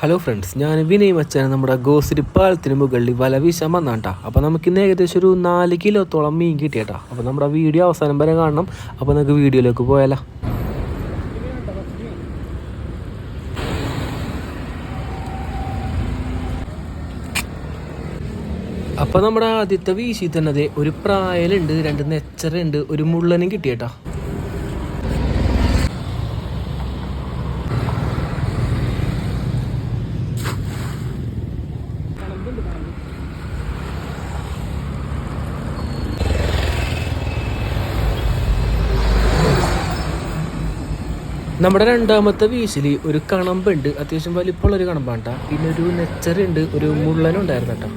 Hello friends ഞാൻ വിനയ് മച്ചാൻ നമ്മുടെ ഗോസിരി പാലത്തിന് മുകളിൽ വല വീശാൻ വന്നാട്ടാ. അപ്പോൾ നമുക്ക് ഇന്ന് ഏകദേശം ഒരു നാല് കിലോത്തോളം മീൻ കിട്ടിയേട്ടാ. അപ്പോൾ നമ്മുടെ വീഡിയോ അവസാനം വരെ കാണണം. അപ്പോൾ നമുക്ക് വീഡിയോയിലേക്ക് പോയാലോ. അപ്പോൾ നമ്മുടെ ആദ്യത്തെ വീശി തന്നെ ഒരു പ്രായലുണ്ട് രണ്ട് നെച്ചറുണ്ട് ഒരു മുള്ളനും കിട്ടിയേട്ടാ. നമ്മുടെ രണ്ടാമത്തെ വീശിൽ ഒരു കണമ്പുണ്ട്. അത്യാവശ്യം വലിപ്പമുള്ള ഒരു കണമ്പാണ് കേട്ടോ പിന്നെ ഒരു നെച്ചറുണ്ട്. ഒരു മുള്ളനുണ്ടായിരുന്നു കേട്ടോ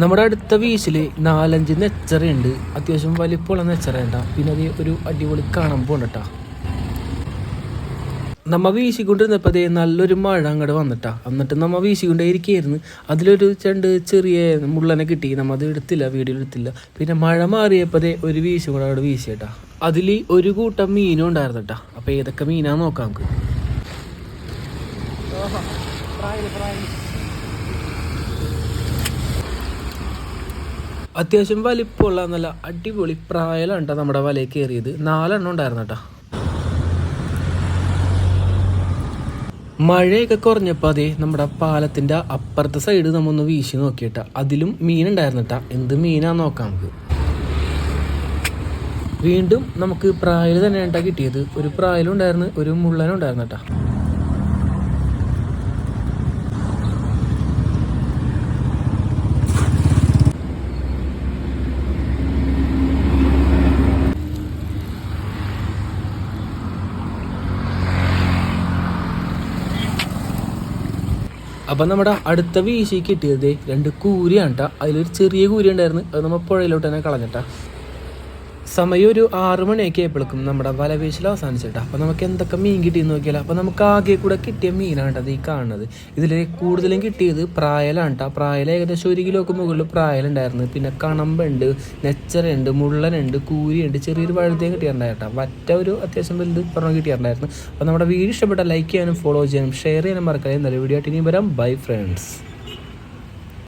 നമ്മുടെ അടുത്ത വീശിൽ നാലഞ്ച് നെച്ചറയുണ്ട്. അത്യാവശ്യം വലിപ്പമുള്ള നെച്ചറയുണ്ട പിന്നെ അത് ഒരു അടിപൊളി കാണുമ്പോൾ കേട്ടാ. നമ്മ വീശിക്കൊണ്ടിരുന്നപ്പോൾ അതേ നല്ലൊരു മഴ അങ്ങോട്ട് വന്നിട്ടാ. എന്നിട്ട് നമ്മ വീശിക്കൊണ്ടേ ഇരിക്കുകയായിരുന്നു അതിലൊരു ചണ്ട് ചെറിയ മുള്ളനെ കിട്ടി. നമ്മ അത് എടുത്തില്ല വീഡിയോ എടുത്തില്ല. പിന്നെ മഴ മാറിയപ്പോൾ അതേ ഒരു വീശി കൂടെ അവിടെ വീശിയേട്ടാ അതിൽ ഒരു കൂട്ടം മീനും ഉണ്ടായിരുന്നു കേട്ടാ. അപ്പോൾ ഏതൊക്കെ മീനാ നോക്കാം നമുക്ക്. അത്യാവശ്യം വലിപ്പമുള്ള നല്ല അടിപൊളി പ്രായലാണ് നമ്മുടെ വലയിൽ കയറിയത്. നാലെണ്ണം ഉണ്ടായിരുന്നു കേട്ടോ മഴയൊക്കെ കുറഞ്ഞപ്പോൾ അതേ നമ്മുടെ പാലത്തിന്റെ അപ്പുറത്തെ സൈഡ് നമ്മൊന്ന് വീശി നോക്കിയിട്ട അതിലും മീനുണ്ടായിരുന്നു കേട്ടോ എന്ത് മീനാ നോക്കാം നമുക്ക്. വീണ്ടും നമുക്ക് പ്രായൽ തന്നെയാണ് ട്ടാ കിട്ടിയത്. ഒരു പ്രായലും ഉണ്ടായിരുന്നു ഒരു മുള്ളനും ഉണ്ടായിരുന്നു കേട്ടാ അപ്പം നമ്മുടെ അടുത്ത വീശി കിട്ടിയത് രണ്ട് കൂരിയാണ് കേട്ടോ അതിലൊരു ചെറിയ കൂരി ഉണ്ടായിരുന്നു അത് നമ്മൾ പുഴയിലോട്ട് തന്നെ കളഞ്ഞിട്ടാ സമയം ഒരു ആറ് മണിയൊക്കെ ആയപ്പോഴേക്കും നമ്മുടെ വലവേശിൽ അവസാനിച്ചിട്ടാ. അപ്പോൾ നമുക്ക് എന്തൊക്കെ മീൻ കിട്ടിയെന്ന് നോക്കിയാലോ. അപ്പോൾ നമുക്ക് ആകെ കൂടെ കിട്ടിയ മീനാണ് അത് ഈ കാണുന്നത്. ഇതിൽ കൂടുതലും കിട്ടിയത് പ്രായലാണ് കേട്ടോ. പ്രായൽ ഏകദേശം ഒരു കിലോക്ക് മുകളിൽ പ്രായലുണ്ടായിരുന്നു പിന്നെ കണമ്പുണ്ട് നെച്ചറുണ്ട് മുള്ളനുണ്ട് കൂരിയുണ്ട്. ചെറിയൊരു വഴുതയും കിട്ടിയിട്ടുണ്ടായിട്ടാ വറ്റ ഒരു അത്യാവശ്യം വലുത് പറഞ്ഞു കിട്ടിയിട്ടുണ്ടായിരുന്നു. അപ്പോൾ നമ്മുടെ വീഡിയോ ഇഷ്ടപ്പെട്ട ലൈക്ക് ചെയ്യാനും ഫോളോ ചെയ്യാനും ഷെയർ ചെയ്യാനും മറക്കാതെ നല്ല വീഡിയോ ആയിട്ട് ഇനി വരാം. Bye friends